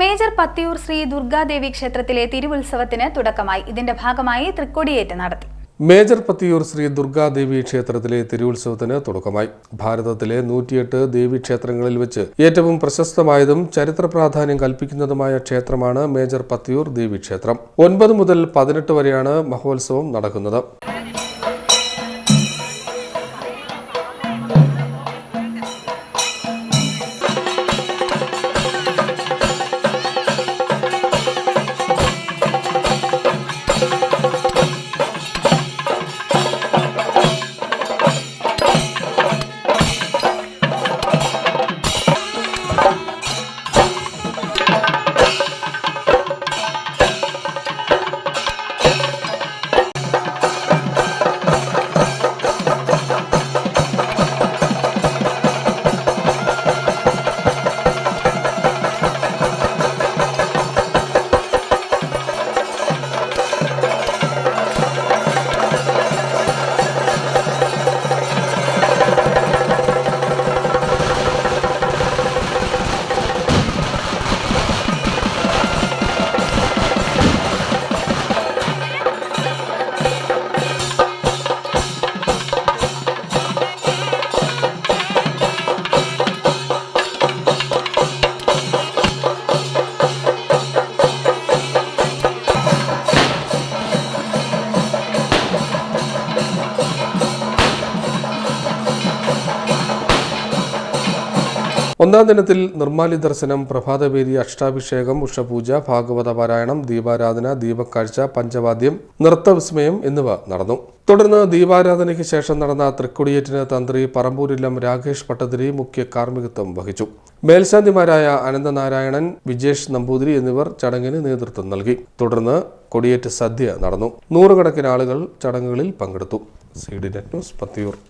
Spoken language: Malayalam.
മേജർ പത്തിയൂർ ശ്രീ ദുർഗാദേവി ക്ഷേത്രത്തിലെ തിരുവുത്സവത്തിന് തുടക്കമായി. ഇതിന്റെ ഭാഗമായി തൃക്കൊടിയേറ്റ് നടത്തി. മേജർ പത്തിയൂർ ശ്രീ ദുർഗാദേവി ക്ഷേത്രത്തിലെ തിരുവുത്സവത്തിന് തുടക്കമായി. ഭാരതത്തിലെ നൂറ്റിയെട്ട് ദേവീക്ഷേത്രങ്ങളിൽ വെച്ച് ഏറ്റവും പ്രശസ്തമായതും ചരിത്ര പ്രാധാന്യം കൽപ്പിക്കുന്നതുമായ ക്ഷേത്രമാണ് മേജർ പത്തിയൂർ ദേവി ക്ഷേത്രം. ഒൻപത് മുതൽ പതിനെട്ട് വരെയാണ് മഹോത്സവം നടക്കുന്നത്. ഒന്നാം ദിനത്തിൽ നിർമ്മാല്യ ദർശനം പ്രഭാതവേദി അഷ്ടാഭിഷേകം ഉഷപൂജ ഭാഗവത പാരായണം ദീപാരാധന ദീപക്കാഴ്ച പഞ്ചവാദ്യം നൃത്തവിസ്മയം എന്നിവ നടന്നു. തുടർന്ന് ദീപാരാധനയ്ക്ക് ശേഷം നടന്ന തൃക്കൊടിയേറ്റിന് തന്ത്രി പറമ്പൂരില്ലം രാകേഷ് പട്ടതിരി മുഖ്യ കാർമ്മികത്വം വഹിച്ചു. മേൽശാന്തിമാരായ അനന്തനാരായണൻ വിജേഷ് നമ്പൂതിരി എന്നിവർ ചടങ്ങിന് നേതൃത്വം നൽകി. തുടർന്ന് കൊടിയേറ്റ് സദ്യ നടന്നു. നൂറുകണക്കിന് ആളുകൾ ചടങ്ങുകളിൽ പങ്കെടുത്തു. C D net news Pathiyoor.